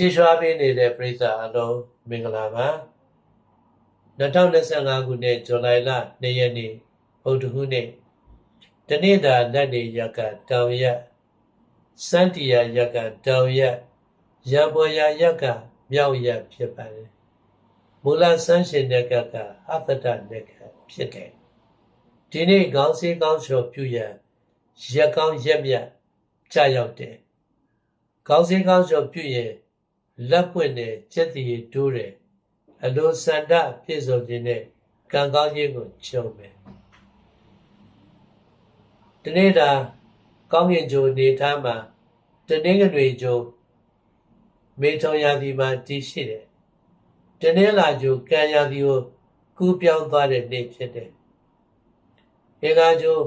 ချီးရွှားပေးနေတဲ့ပရိသတ်အလုံးမင်္ဂလာပါ2025ခုနှစ်ဇူလိုင်လ2ရက်နေ့ဗုဒ္ဓဟူးနေ့တနေ့တာလက်နေရကတောင်ရက်စန္တီယာရကတောင်ရက်ရံပေါ်ရာရကမြောက်ရက်ဖြစ်ပါတယ်မူလဆန်းရှင်တဲ့ကကအတ္တတတဲ့ကဖြစ်တယ်ဒီနေ့ခေါင်းစည်းကောင်းချော်ပြုရန်ရက်ကောင်းရက်မြတ်ကြာရောက်တယ်ခေါင်းစည်းကောင်းချော်ပြုရင် လက်ပွင့်နဲ့စက်တည်တိုးတယ်အလိုစန္ဒပြည့်စုံခြင်းနဲ့ကံကောင်းခြင်းကိုကြုံမယ်ဒီနေ့တာကောင်းကင်ဂျိုနေထားမှာတနင်္ဂနွေဂျိုမေထုံရာသီမှာတည်ရှိတယ်တနင်္လာဂျိုကံရာသီကိုကူးပြောင်းသွားတဲ့နေ့ဖြစ်တယ်အင်္ဂါဂျို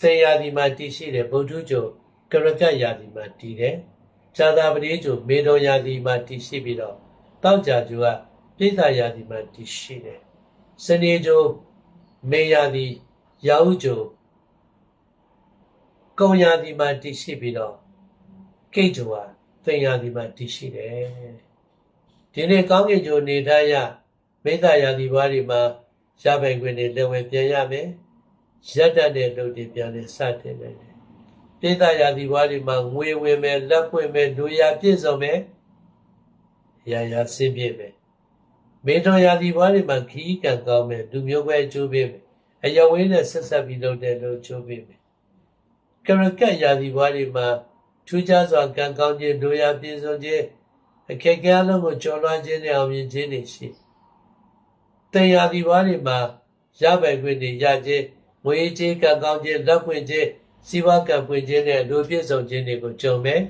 စေရာသီမှာတည်ရှိတယ်ဗုဒ္ဓဂျိုကရကတ်ရာသီမှာတည်တယ် ဇာတာပတိဂျိုမေထုံရာသီမှာတည်ရှိပြီးတော့တောက်ကြဂျိုကပြိဿရာသီမှာတည်ရှိတယ်စနေဂျိုမေရာသီရာဟုဂျိုကုံရာသီမှာတည်ရှိပြီးတော့ကိတ်ဂျိုဟာသင်္ယာသီမှာတည်ရှိတယ်ဒီနေ့ကောင်းကင်ဂျိုနေထိုင်ရမိစ္ဆာရာသီဘွားတွေမှာရပိုင်ခွင့်တွေလက်ဝဲပြန်ရမယ်ရက်တတ်တဲ့လုပ်တွေပြန်လဲစတင်နေတယ် ပိဿရာသီဘွားတွေမှာငွေဝင်မယ်လက်ပွင့်မယ်လူရပြည့်စုံမယ်ရာရာစင်ပြည့်မယ်မေတော်ရာသီဘွားတွေမှာခီးကံကောင်းမယ်လူမျိုးပဲအကျိုးပေးမယ်အယဝေးနဲ့ဆက်ဆက်ပြီးလုပ်တဲ့လို့အကျိုးပေးမယ်ကရကတ်ရာသီဘွားတွေမှာထူးခြားစွာကံကောင်းခြင်းလူရပြည့်စုံခြင်းအခက်အခဲအလုံးကိုကျော်လွှားခြင်းနဲ့အောင်မြင်ခြင်းတွေရှိတင်ရာသီဘွားတွေမှာရပိုင်ခွင့်တွေရခြင်းငွေကြေးကံကောင်းခြင်းလက်ပွင့်ခြင်း စီးပွားကံပွင့်ခြင်းနဲ့လူပြည့်စုံခြင်းတွေကိုကြုံမယ်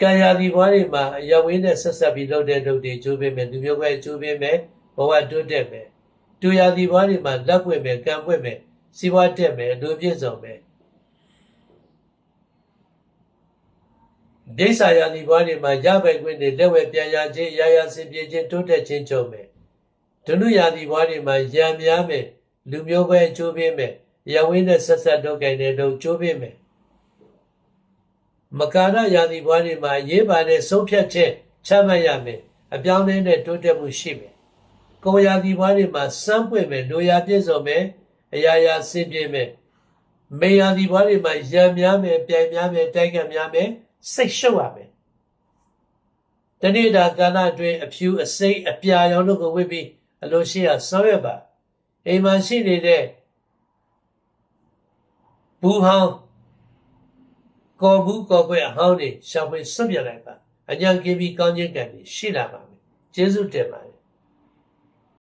ကံရာသီဘွားတွေမှာအယဝေးနဲ့ဆက်ဆက်ပြီးလုပ်တဲ့လုပ်တွေကျိုးပေးမယ်လူမျိုးပဲကျိုးပေးမယ်ဘဝတိုးတက်မယ်တူရာသီဘွားတွေမှာလက်ပွင့်မယ်ကံပွင့်မယ်စီးပွားတက်မယ်လူပြည့်စုံမယ်ဒိဋ္ဌာယာဒီဘွားတွေမှာရပိုင်ခွင့်တွေလက်ဝဲပြန်ရခြင်းရာရာစင်ပြေခြင်းတိုးတက်ခြင်းကြုံမယ်ဒုနုယာဒီဘွားတွေမှာရံများမယ်လူမျိုးပဲအကျိုးပေးမယ် ရဝင်းနဲ့ဆက်ဆက်တော့ကြတဲ့တော့ကျိုးပေးမယ်မကာရယာဒီဘွားတွေမှာရေးပါတဲ့ဆုံးဖြတ်ချက်ချမှတ်ရမယ်အပြောင်းအလဲနဲ့တိုးတက်မှုရှိမယ်ကိုယာဒီဘွားတွေမှာစမ်းပွင့်မယ်လူရာပြည့်စုံမယ်အရာရာစင်ပြေမယ်မေယာဒီဘွားတွေမှာရံများမယ်ပြိုင်များမယ်တိုက်ကံများမယ်စိတ်ရှုပ်ရမယ်တဏိတာကာလအတွင်းအဖြူအစိမ့်အပြာရောင်တို့ကိုဝိပြီးအလိုရှိရဆောင်ရွက်ပါအိမ်မှာရှိနေတဲ့ ဘူးဟောင်းကော်ဘူးကော်ခွဲအဟောင်းတွေရှာဖွေစွန့်ပြလိုက်ပါအညာကင်းပြီးကောင်းခြင်းကံတွေရှိလာပါမယ်ကျေးဇူးတင်ပါတယ်